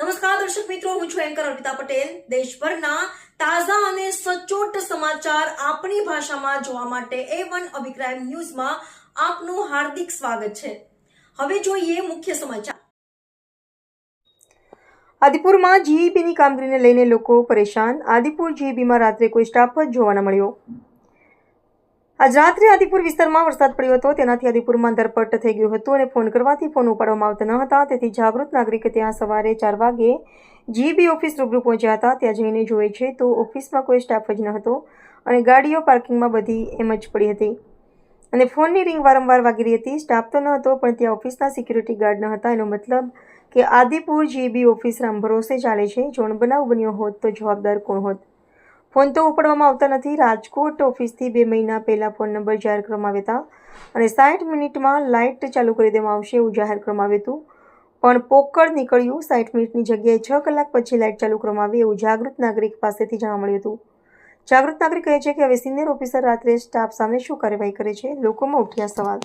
નમસ્કાર, દર્શક મિત્રો, હું છું એન્કર અર્પિતા પટેલ. દેશભરના તાજા અને સચોટ સમાચાર આપણી ભાષામાં જોવા માટે એ વન અભિપ્રાય ન્યૂઝમાં આપનું હાર્દિક સ્વાગત છે. હવે જોઈએ મુખ્ય સમાચાર. આદિપુરમાં જીઈબીની કામગીરીને લઈને લોકો પરેશાન. આદિપુર જીઈબીમાં રાત્રે કોઈ સ્ટાફ જ જોવા મળ્યો. આજ રાત્રે આદિપુર વિસ્તારમાં વરસાદ પડ્યો હતો. તેનાથી આદિપુરમાં ધરપટ થઈ ગયું હતું અને ફોન કરવાથી ફોન ઉપાડવામાં આવતા ન હતા. તેથી જાગૃત નાગરિક ત્યાં સવારે ચાર વાગે જીબી ઓફિસ રૂબરૂ પહોંચ્યા હતા. ત્યાં જઈને જોયે છે તો ઓફિસમાં કોઈ સ્ટાફ જ ન હતો અને ગાડીઓ પાર્કિંગમાં બધી એમ જ પડી હતી. અને ફોનની રિંગ વારંવાર વાગી રહી હતી. સ્ટાફ તો ન હતો, પણ ત્યાં ઓફિસના સિક્યુરિટી ગાર્ડ ન હતા. એનો મતલબ કે આદિપુર જીબી ઓફિસ રામ ભરોસે ચાલે છે. જોણ બનાવ બન્યો હોત તો જવાબદાર કોણ હોત? ફોન તો ઉપાડવામાં આવતા નથી. રાજકોટ ઓફિસથી બે મહિના પહેલાં ફોન નંબર જાહેર કરવામાં આવ્યા હતા અને સાઠ મિનિટમાં લાઇટ ચાલુ કરી દેવામાં આવશે એવું જાહેર કરવામાં આવ્યું હતું. પણ પોકળ નીકળ્યું. સાઠ મિનિટની જગ્યાએ છ કલાક પછી લાઇટ ચાલુ કરવામાં આવી એવું જાગૃત નાગરિક પાસેથી જાણવા મળ્યું હતું. જાગૃત નાગરિક કહે છે કે હવે સિનિયર ઓફિસર રાત્રે સ્ટાફ સામે શું કાર્યવાહી કરે છે? લોકોમાં ઉઠ્યા સવાલ.